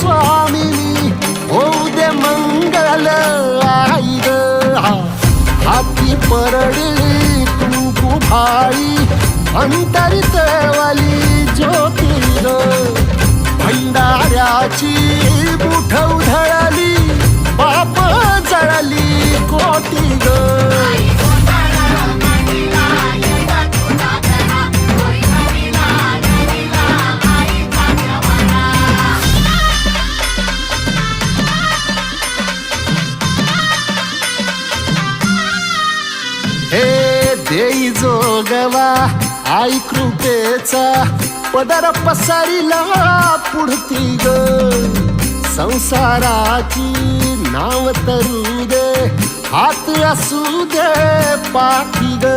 स्वामिनी होऊ दे मंगल आई ग. हाती परडी तू भाई अंतरित वाली ज्योती ग. भंडाऱ्याची बुठ उधळली बाप जळली कोटी ग. जोगवा आई कृपेचा पदर पसरिला पुढती ग. संसाराची नाव तरू दे हात असू दे पाठी ग.